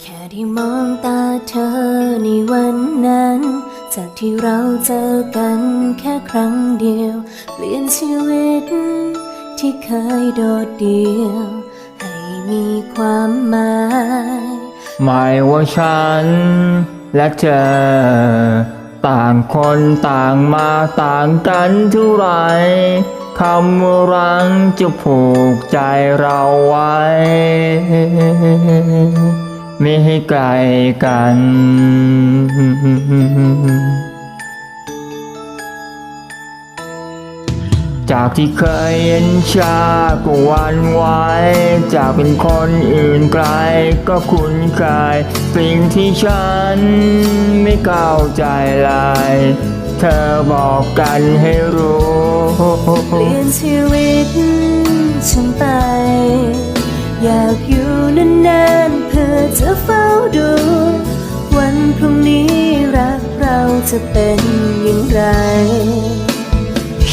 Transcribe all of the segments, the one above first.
แค่ที่มองตาเธอในวันนั้น จากที่เราเจอกันแค่ครั้งเดียว เปลี่ยนชีวิตที่เคยโดดเดี่ยว ให้มีความหมาย หมายว่าฉันและเธอ ต่างคนต่างมาต่างกันเท่าไรคำรังจะผูกใจเราไว้ ไม่ให้ไกลกัน จากที่เคยเห็นชาก็วันไหวจากเป็นคนอื่นไกล ก็คุ้นเคยสิ่งที่ฉันไม่เข้าใจเลยเธอบอกกันให้รู้เปลี่ยนชีวิตฉันไป อยากอยู่นานๆเพื่อจะเฝ้าดู วันพรุ่งนี้รักเราจะเป็นอย่างไร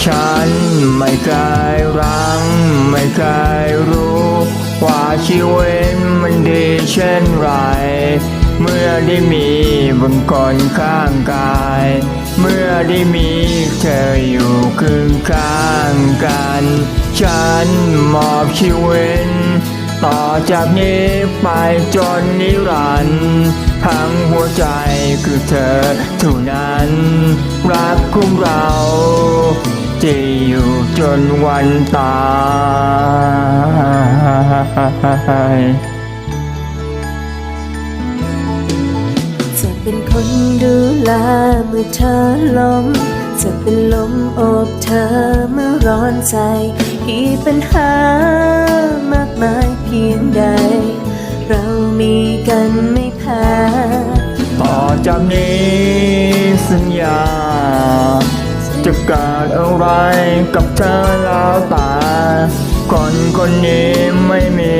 ฉันไม่เคยรัง ไม่เคยรู้ ว่าชีวิตมันดีเช่นไร เมื่อได้มีบางคนข้างกาย เมื่อได้มีเธออยู่คืนข้างกัน ฉันมอบชีวิตต่อจากนี้ไปจนนิรันดร์ทั้งหัวใจคือเธอเท่านั้น รักของเรา จะอยู่จนวันตายจะเป็นคนดูแลเมื่อเธอล้มจะเป็นลมโอบเธอเมื่อร้อนใจกี่ปัญหามากมายเพียงใด เรามีกันไม่แพ้ต่อจากนี้ เกิดอะไรกับเธอแล้วตา คนคนนี้ไม่มี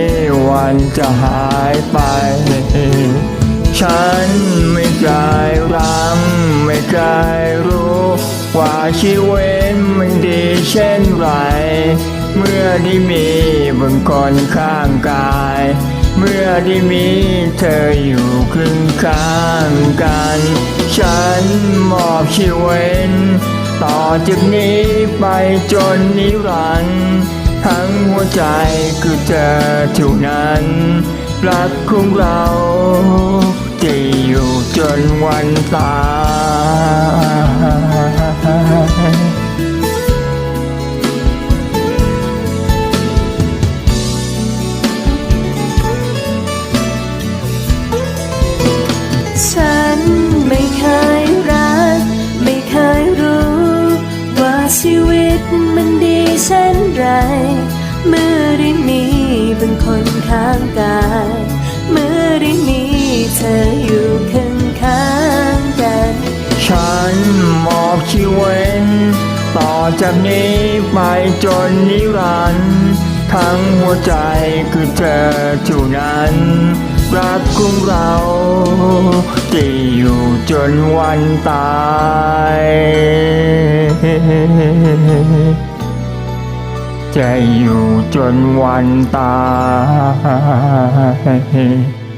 วันจะหายไป ฉันไม่เคยรังไม่เคยรู้ ว่าชีวิตมันดีเช่นไร เมื่อได้มีบางคนข้างกาย เมื่อได้มีเธออยู่ครึ่งข้างกัน ฉันมอบชีวิต ต่อจากนี้ไปจนนิรันดร์ทั้งหัวใจคือเธอเท่านั้น รักของเราจะอยู่จนวันตายฉัน เมื่อได้มีเป็นคนข้างกาย เมื่อได้มีเธออยู่ข้างข้างกัน ฉันมอบชีวิตต่อจากนี้ไปจนนิรันดร์ทั้งหัวใจคือเธอเท่นั้น รักของเราจะอยู่จนวันตาย จะอยู่จนวันตาย